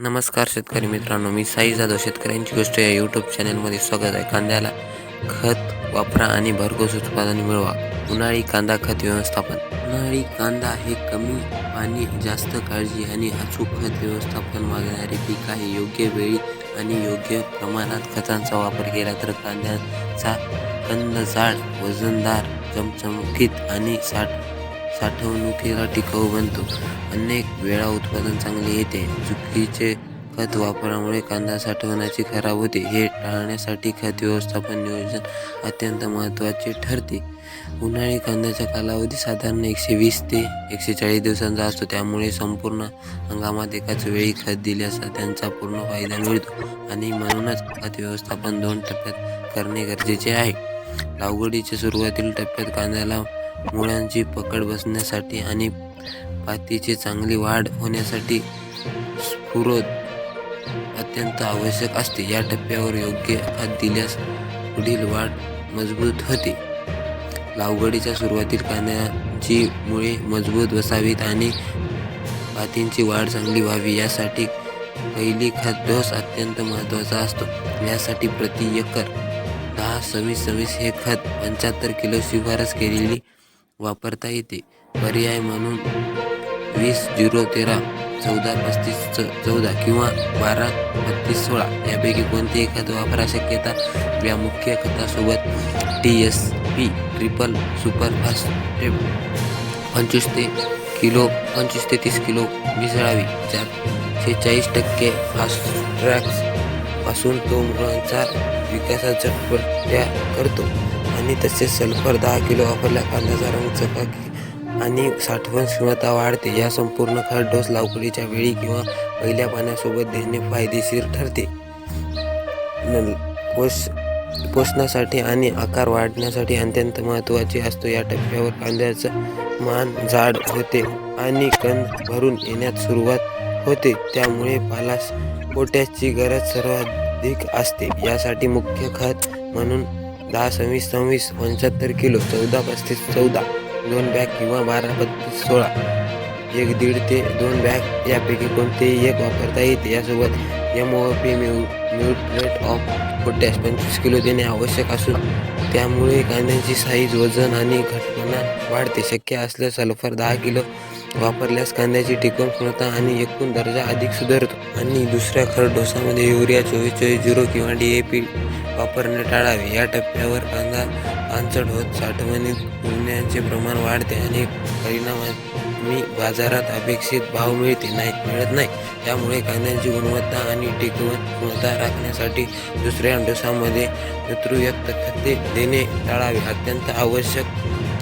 नमस्कार शेतकरी मित्रांनो मी साई जाधव शेतकऱ्यांची गोष्ट या यूट्यूब चॅनलमध्ये स्वागत आहे. कांद्याला खत वापरा आणि भरघोस उत्पादन मिळवा. उन्हाळी कांदा खत व्यवस्थापन. उन्हाळी कांदा हे कमी पाणी जास्त काळजी आणि अचूक खत व्यवस्थापन मागणारे पीक आहे. योग्य वेळी आणि योग्य प्रमाणात खतांचा वापर केला तर कांद्याचा कंद जाड वजनदार चमचमकीत आणि साठ साठवणुकीला टिकाऊ बनतो. अनेक वेळा उत्पादन चांगले येते. चुकीचे खत वापरामुळे कांदा साठवण्याची खराब होते. हे टाळण्यासाठी खत व्यवस्थापन नियोजन अत्यंत महत्त्वाचे ठरते. उन्हाळी कांद्याचा कालावधी साधारण एकशे वीस ते एकशे चाळीस दिवसांचा असतो. त्यामुळे संपूर्ण हंगामात एकाच वेळी खत दिल्यास त्यांचा पूर्ण फायदा मिळतो आणि म्हणूनच खत व्यवस्थापन दोन टप्प्यात करणे गरजेचे आहे. लागवडीच्या सुरुवातील टप्प्यात कांद्याला मुळांची पकड बसण्यासाठी आणि पातीची चांगली वाढ होण्यासाठी स्फुरद अत्यंत आवश्यक असते. या टप्प्यावर योग्य खत दिल्यास पुढील वाढ मजबूत होते. लागवडीच्या सुरुवातील कांद्याची मुळे मजबूत बसावीत आणि पातींची वाढ चांगली व्हावी. यासाठी पहिली खत डोस अत्यंत महत्त्वाचा असतो. यासाठी प्रति एकर दहा सव्वीस सव्वीस हे खत पंच्याहत्तर किलो शिफारस केलेली वापरता येते. पर्याय म्हणून वीस झिरो तेरा चौदा पस्तीस च चौदा किंवा बारा बत्तीस सोळा यापैकी कोणतेही खत वापरा शक्यता? या मुख्य खतासोबत T S P triple superfast पंचवीस ते किलो पंचवीस ते तीस किलो मिसळावी. चारशे चाळीस टक्के फास्ट्रॅक्सपासून तो मुलांचा विकासाचा करतो. आणि तसेच सल्फर दहा किलो वापरल्या कांद्याचा रंग चकाकी आणि साठवण क्षमता वाढते. या संपूर्ण खत डोस लावकडीच्या वेळी किंवा पहिल्या पाण्यासोबत देणे फायदेशीर ठरते. न- पोष पोषणासाठी आणि आकार वाढण्यासाठी अत्यंत महत्त्वाचे असतो. या टप्प्यावर कांद्याचं मान जाड होते आणि कंद भरून येण्यात सुरुवात होते. त्यामुळे पालास पोटॅशची गरज सर्वाधिक असते. यासाठी मुख्य खत म्हणून दहा सव्वीस सव्वीस पंच्याहत्तर किलो चौदा पस्तीस चौदा दोन बॅग किंवा बारा बत्तीस सोळा. एक दीड ते दोन बॅग यापैकी कोणतेही एक वापरता येते. यासोबत M O P mu muriate of potash पंचवीस किलो देणे आवश्यक असून त्यामुळे कांद्यांची साईज वजन आणि घटना वाढते. शक्य असल्यास सल्फर दहा किलो वापरल्यास कांद्याची टिकवण क्षमता आणि एकूण दर्जा अधिक सुधारतो. आणि दुसऱ्या खर डोसामध्ये युरिया चोवीस चोवीस झिरो किंवा डी ए पी वापरणे टाळावे. या टप्प्यावर कांदा पानचट होत साठवणीत गुन्ह्यांचे प्रमाण वाढते आणि परिणामी बाजारात अपेक्षित भाव मिळते नाही मिळत नाही. त्यामुळे कांद्यांची गुणवत्ता आणि टिकवण क्षमता राखण्यासाठी दुसऱ्या डोसामध्ये पितृयुक्त खते देणे टाळावे. अत्यंत आवश्यक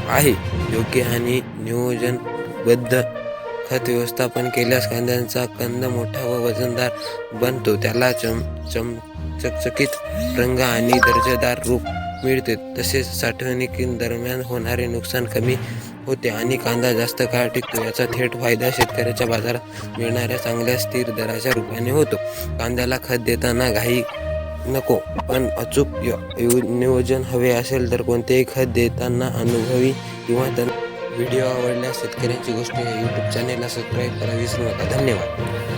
आहे. योग्य आणि नियोजन बद्ध खत व्यवस्थापन केल्यास कांद्यांचा कंद मोठा व वजनदार बनतो. त्याला चम चम चकचकीत रंग आणि दर्जेदार रूप मिळते. तसेच साठवणुकी दरम्यान होणारे नुकसान कमी होते आणि कांदा जास्त काळ टिकतो. याचा थेट फायदा शेतकऱ्याच्या बाजारात मिळणाऱ्या चांगल्या स्थिर दराच्या रूपाने होतो. कांद्याला खत देताना घाई नको पण अचूक नियोजन हवे असेल तर कोणतेही खत देताना अनुभवी किंवा तर व्हिडिओ आवडल्यास शेतकऱ्यांची गोष्ट या यूट्यूब चॅनेलला सबस्क्राईब करा. विसरू नका धन्यवाद.